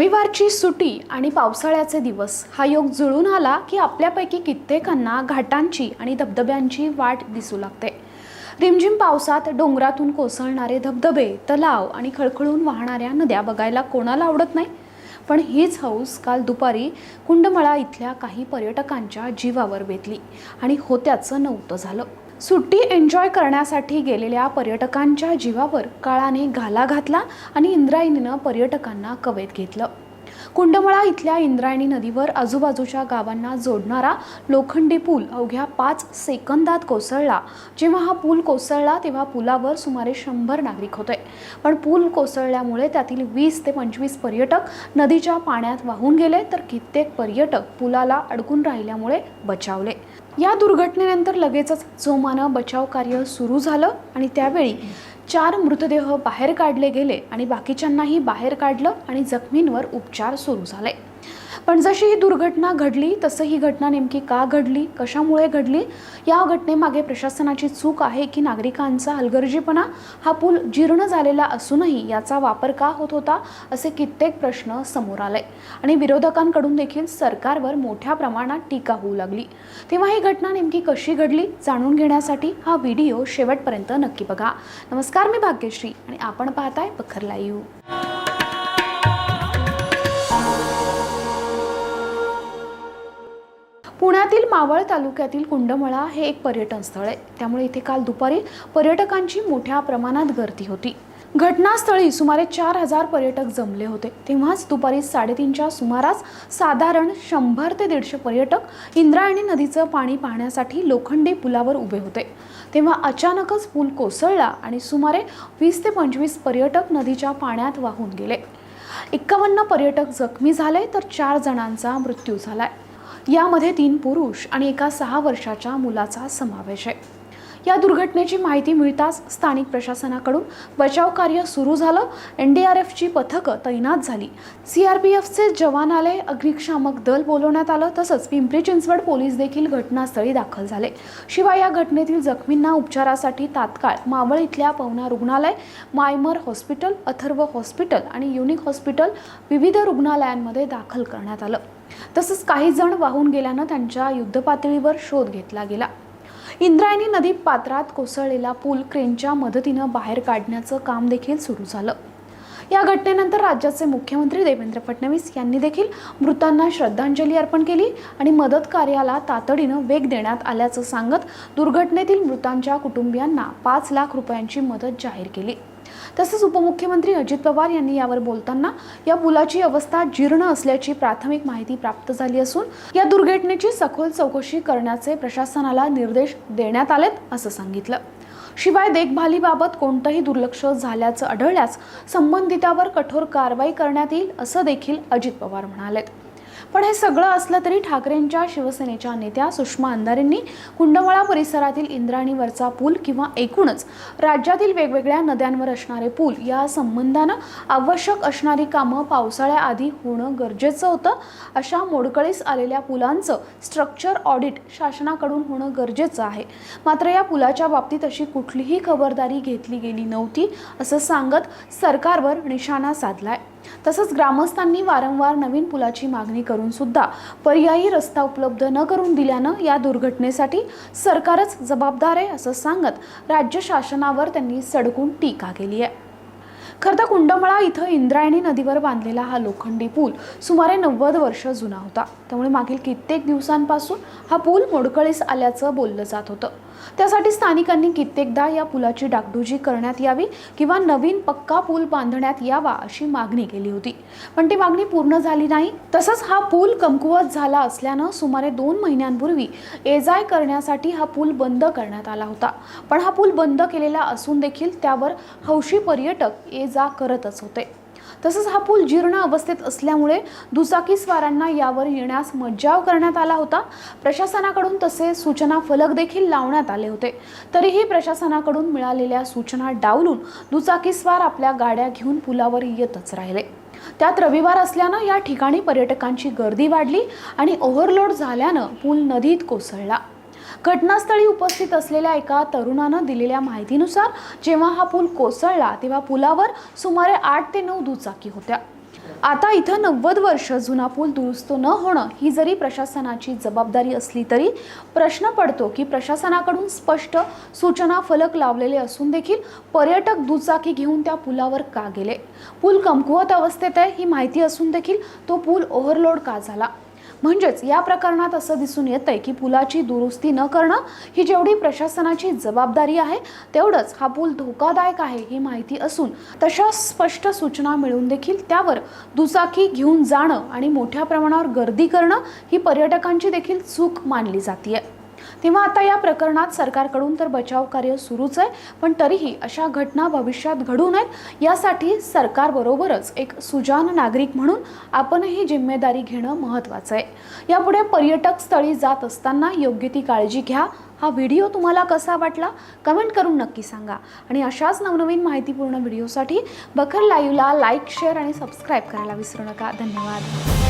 रविवारची सुटी आणि पावसाळ्याचे दिवस हा योग जुळून आला की आपल्यापैकी कित्येकांना घाटांची आणि धबधब्यांची वाट दिसू लागते. रिमझिम पावसात डोंगरातून कोसळणारे धबधबे तलाव आणि खळखळून वाहणाऱ्या नद्या बघायला कोणाला आवडत नाही? पण हीच हौस काल दुपारी कुंडमळा इथल्या काही पर्यटकांच्या जीवावर बेतली आणि होत्याचं नव्हतं झालं. सुट्टी एन्जॉय करण्यासाठी गेलेल्या पर्यटकांच्या जीवावर काळाने घाला घातला आणि इंद्रायणीनं पर्यटकांना कवेत घेतलं. कुंडमळा इथल्या इंद्रायणी नदीवर आजूबाजूच्या गावांना जोडणारा लोखंडी पूल अवघ्या पाच सेकंदात कोसळला. जेव्हा हा पूल कोसळला तेव्हा पुलावर सुमारे शंभर नागरिक होते. पण पूल कोसळल्यामुळे त्यातील वीस ते पंचवीस पर्यटक नदीच्या पाण्यात वाहून गेले तर कित्येक पर्यटक पुलाला अडकून राहिल्यामुळे बचावले. या दुर्घटनेनंतर लगेचच जोमानं बचाव कार्य सुरू झालं आणि त्यावेळी चार मृतदेह बाहेर काढले गेले आणि बाकीच्यांनाही बाहेर काढलं आणि जखमींवर उपचार सुरू झाले. पण जशी ही दुर्घटना घडली तसं ही घटना नेमकी का घडली कशामुळे घडली या घटनेमागे प्रशासनाची चूक आहे की नागरिकांचा हलगर्जीपणा हा पूल जीर्ण झालेला असूनही याचा वापर का होत होता असे कित्येक प्रश्न समोर आले. आणि विरोधकांकडून देखील सरकारवर मोठ्या प्रमाणात टीका होऊ लागली. तेव्हा ही घटना नेमकी कशी घडली जाणून घेण्यासाठी हा व्हिडिओ शेवटपर्यंत नक्की बघा. नमस्कार मी भाग्यश्री आणि आपण पाहताय बखर लाईव्ह. पुण्यातील मावळ तालुक्यातील कुंडमळा हे एक पर्यटन स्थळ आहे. त्यामुळे इथे काल दुपारी पर्यटकांची मोठ्या प्रमाणात गर्दी होती. घटनास्थळी सुमारे चार हजार पर्यटक जमले होते. तेव्हाच दुपारी साडेतीनच्या सुमारास साधारण शंभर ते दीडशे पर्यटक इंद्रायणी नदीचं पाणी पाहण्यासाठी लोखंडी पुलावर उभे होते. तेव्हा अचानकच पूल कोसळला आणि सुमारे वीस ते पंचवीस पर्यटक नदीच्या पाण्यात वाहून गेले. एक्कावन्न पर्यटक जखमी झाले तर चार जणांचा मृत्यू झालाय. यामध्ये तीन पुरुष आणि एका सहा वर्षाच्या मुलाचा समावेश आहे. या दुर्घटनेची माहिती मिळताच स्थानिक प्रशासनाकडून बचाव कार्य सुरू झालं. एन डी आर एफची पथकं तैनात झाली. सी आर पी एफचे जवान आले अग्निशामक दल बोलवण्यात आलं. तसंच पिंपरी चिंचवड पोलीस देखील घटनास्थळी दाखल झाले. शिवाय या घटनेतील जखमींना उपचारासाठी तात्काळ मावळ इथल्या पवना रुग्णालय मायमर हॉस्पिटल अथर्व हॉस्पिटल आणि युनिक हॉस्पिटल विविध रुग्णालयांमध्ये दाखल करण्यात आलं. तसंच काही जण वाहून गेल्यानं त्यांच्या युद्धपातळीवर शोध घेतला गेला. इंद्रायणी नदी पात्रात कोसळलेला पूल क्रेनच्या मदतीनं बाहेर काढण्याचं काम देखील सुरू झालं. या घटनेनंतर राज्याचे मुख्यमंत्री देवेंद्र फडणवीस यांनी देखील मृतांना श्रद्धांजली अर्पण केली आणि मदत कार्याला तातडीनं वेग देण्यात आल्याचं सांगत दुर्घटनेतील मृतांच्या कुटुंबियांना पाच लाख रुपयांची मदत जाहीर केली. तसंच उपमुख्यमंत्री अजित पवार यांनी यावर बोलताना या पुलाची अवस्था जीर्ण असल्याची प्राथमिक माहिती प्राप्त झाली असून या दुर्घटनेची सखोल चौकशी करण्याचे प्रशासनाला निर्देश देण्यात आलेत असं सांगितलं. शिवाय देखभालीबाबत कोणतंही दुर्लक्ष झाल्याचं आढळल्यास संबंधितावर कठोर कारवाई करण्यात येईल असं देखील अजित पवार म्हणालेत. पण हे सगळं असलं तरी ठाकरेंच्या शिवसेनेच्या नेत्या सुषमा अंधारेंनी कुंडमळा परिसरातील इंद्राणीवरचा पूल किंवा एकूणच राज्यातील वेगवेगळ्या नद्यांवर असणारे पूल या संबंधानं आवश्यक असणारी कामं पावसाळ्याआधी होणं गरजेचं होतं. अशा मोडकळीस आलेल्या पुलांचं स्ट्रक्चर ऑडिट शासनाकडून होणं गरजेचं आहे. मात्र या पुलाच्या बाबतीत अशी कुठलीही खबरदारी घेतली गेली नव्हती असं सांगत सरकारवर निशाणा साधलाय. तसंच ग्रामस्थांनी वारंवार नवीन पुलाची मागणी करून सुद्धा पर्यायी रस्ता उपलब्ध न करून दिल्यानं या दुर्घटनेसाठी सरकारच जबाबदार आहे असं सांगत राज्य शासनावर त्यांनी सडकून टीका केली आहे. खरं तर कुंडमळा इथं इंद्रायणी नदीवर बांधलेला हा लोखंडी पूल सुमारे नव्वद वर्ष जुना होता. त्यामुळे मागील कित्येक दिवसांपासून हा पूल मोडकळीस आल्याचं बोललं जात होतं. त्यासाठी स्थानिकांनी कित्येकदा या पुलाची डागडुजी करण्यात यावी किंवा नवीन पक्का पूल बांधण्यात यावा अशी मागणी केली होती. पण ती मागणी पूर्ण झाली नाही. तसंच हा पूल कमकुवत झाला असल्यानं सुमारे दोन महिन्यांपूर्वी एजाय करण्यासाठी हा पूल बंद करण्यात आला होता. पण हा पूल बंद केलेला असून देखील त्यावर हौशी पर्यटक ये जा करतच होते. तसंच हा पूल जीर्ण अवस्थेत असल्यामुळे दुचाकीस्वारांना यावर येण्यास मज्जाव करण्यात आला होता. प्रशासनाकडून तसे सूचना फलक देखील लावण्यात आले होते. तरीही प्रशासनाकडून मिळालेल्या सूचना डावलून दुचाकीस्वार आपल्या गाड्या घेऊन पुलावर येतच राहिले. त्यात रविवार असल्यानं या ठिकाणी पर्यटकांची गर्दी वाढली आणि ओव्हरलोड झाल्यानं पूल नदीत कोसळला. घटनास्थळी उपस्थित असलेल्या एका तरुणानं दिलेल्या माहितीनुसार जेव्हा हा पूल कोसळला तेव्हा पुलावर सुमारे आठ ते नऊ दुचाकी होत्या. आता इथं नव्वद वर्ष जुना पूल दुरुस्त न होणं ही जरी प्रशासनाची जबाबदारी असली तरी प्रश्न पडतो की प्रशासनाकडून स्पष्ट सूचना फलक लावलेले असून देखील पर्यटक दुचाकी घेऊन त्या पुलावर का गेले? पूल कमकुवत अवस्थेत आहे ही माहिती असून देखील तो पूल ओव्हरलोड का झाला? म्हणजेच या प्रकरणात असं दिसून येतंय की पुलाची दुरुस्ती न करणं ही जेवढी प्रशासनाची जबाबदारी आहे तेवढंच हा पूल धोकादायक आहे ही माहिती असून तशा स्पष्ट सूचना मिळून देखील त्यावर दुचाकी घेऊन जाणं आणि मोठ्या प्रमाणावर गर्दी करणं ही पर्यटकांची देखील चूक मानली जाते तेव्हा आता या प्रकरणात सरकारकडून तर बचाव कार्य सुरूच आहे पण तरीही अशा घटना भविष्यात घडू नयेत यासाठी सरकारबरोबरच एक सुजान नागरिक म्हणून आपणही जिम्मेदारी घेणं महत्त्वाचं आहे. यापुढे पर्यटक स्थळी जात असताना योग्य ती काळजी घ्या. हा व्हिडिओ तुम्हाला कसा वाटला? कमेंट करून नक्की सांगा. आणि अशाच नवनवीन माहितीपूर्ण व्हिडिओसाठी बखर लाईव्हला लाईक शेअर आणि सबस्क्राईब करायला विसरू नका. धन्यवाद.